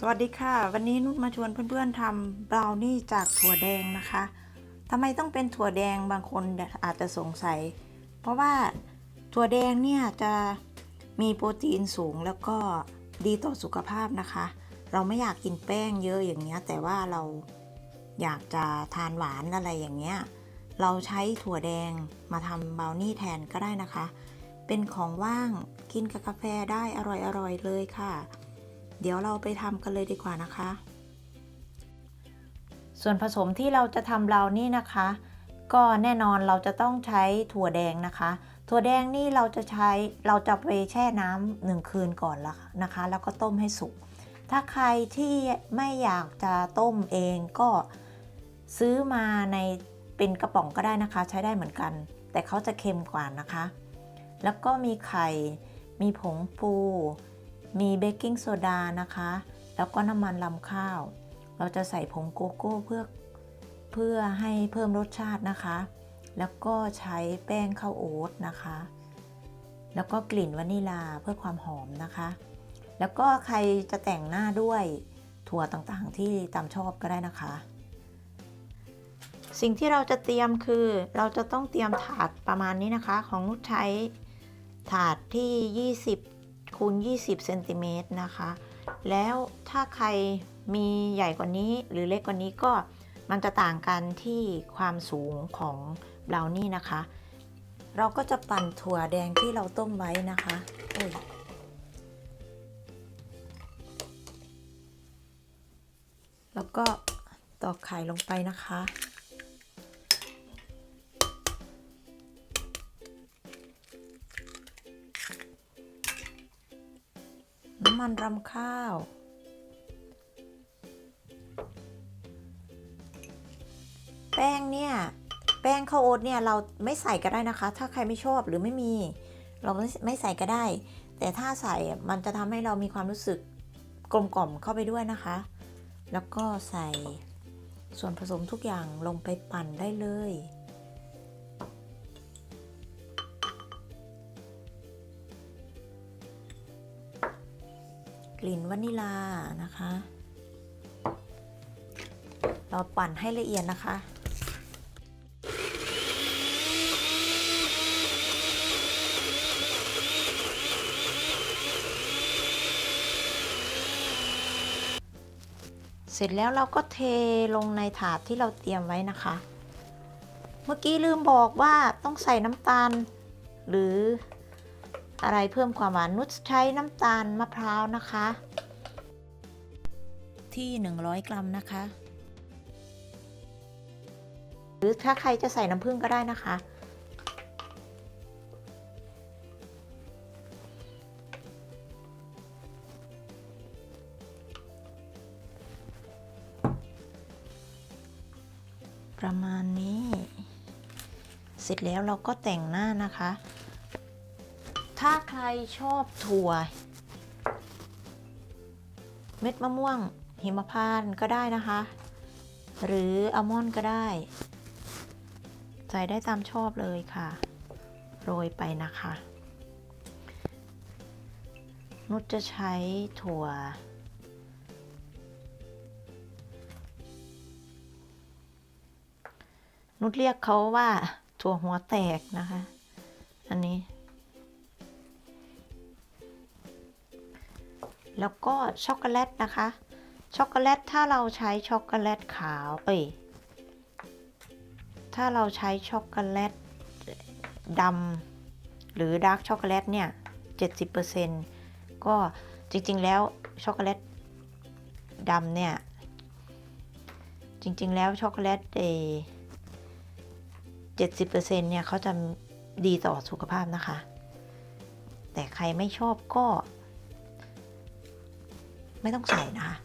สวัสดีค่ะ วันนี้นุชมาชวนเพื่อนๆทำบราวนี่จากถั่วแดงนะคะทำไมต้องเป็นถั่วแดงบางคนอาจจะสงสัย เพราะว่าถั่วแดงเนี่ยจะมีโปรตีนสูงแล้วก็ดีต่อสุขภาพนะคะ เราไม่อยากกินแป้งเยอะอย่างเงี้ยแต่ว่าเราอยากจะทานหวานอะไรอย่างเงี้ยเราใช้ถั่วแดงมาทำบราวนี่แทนก็ได้นะคะ เป็นของว่างกินกับกาแฟได้อร่อยๆเลยค่ะ เดี๋ยวเราไปทำกันเลยดีกว่านะคะ ส่วนผสมที่เราจะทำบรานี่นะคะ ก็แน่นอนเราจะต้องใช้ถั่วแดงนะคะ ถั่วแดงนี่เราจะใช้เราจะไปแช่น้ำหนึ่งคืนก่อนละนะคะ แล้วก็ต้มให้สุก ถ้าใครที่ไม่อยากจะต้มเองก็ซื้อมาในเป็นกระป๋องก็ได้นะคะ ใช้ได้เหมือนกัน แต่เขาจะเค็มกว่านะคะ แล้วก็มีไข่ มีผงฟู มีเบกกิ้งโซดานะคะ แล้วก็น้ำมันลำข้าว เราจะใส่ผงโกโก้เพื่อเพื่อให้เพิ่มรสชาตินะคะ แล้วก็ใช้แป้งข้าวโอ๊ตนะคะ แล้วก็กลิ่นวานิลาเพื่อความหอมนะคะ แล้วก็ใครจะแต่งหน้าด้วยถั่วต่างๆ ที่ตามชอบก็ได้นะคะ สิ่งที่เราจะเตรียมคือเราจะต้องเตรียมถาดประมาณนี้นะคะ ของนุชใช้ถาดที่ 20 คูณ 20เซนติเมตรนะคะ แล้วถ้าใครมีใหญ่กว่านี้หรือเล็กกว่านี้ก็มันจะต่างกันที่ความสูงของเบรานี่นะคะ เราก็จะปั่นถั่วแดงที่เราต้มไว้นะคะโอ้ยแล้วก็ตอกไข่ลงไปนะคะำมันรำข้าว แป้งเนี่ย แป้งข้าวโอ๊ตเนี่ยเราไม่ใส่ก็ได้นะคะ ถ้าใครไม่ชอบหรือไม่มี เราไม่ไม่ใส่ก็ได้ แต่ถ้าใส่มันจะทำให้เรามีความรู้สึกกลมกล่อมเข้าไปด้วยนะคะ แล้วก็ใส่ส่วนผสมทุกอย่างลงไปปั่นได้เลย กลิ่นวานิลานะคะ เราปั่นให้ละเอียดนะคะเสร็จแล้วเราก็เทลงในถาดที่เราเตรียมไว้นะคะ เมื่อกี้ลืมบอกว่าต้องใส่น้ำตาล หรือ อะไรเพิ่มความหวานนุชใช้น้ำตาลมะพร้าวนะคะ ที่ 100 กรัมนะคะ หรือถ้าใครจะใส่น้ำผึ้งก็ได้นะคะ ประมาณนี้ เสร็จแล้วเราก็แต่งหน้านะคะ ถ้าใครชอบถั่ว เม็ดมะม่วง หิมพานต์ก็ได้นะคะ หรืออัลมอนด์ก็ได้ ใส่ได้ตามชอบเลยค่ะ โรยไปนะคะ นุชจะใช้ถั่ว นุชเรียกเขาว่าถั่วหัวแตกนะคะ อันนี้ แล้วก็ช็อกโกแลตนะคะ ช็อกโกแลตถ้าเราใช้ช็อกโกแลตขาว เอ้ย ถ้าเราใช้ช็อกโกแลตดำหรือดาร์กช็อกโกแลตเนี่ย 70%ก็จริงๆแล้วช็อกโกแลตดำเนี่ย จริงๆแล้วช็อกโกแลตเอ70%เนี่ยเขาจะดีต่อสุขภาพนะคะ แต่ใครไม่ชอบก็ ไม่ต้องใส่นะคะ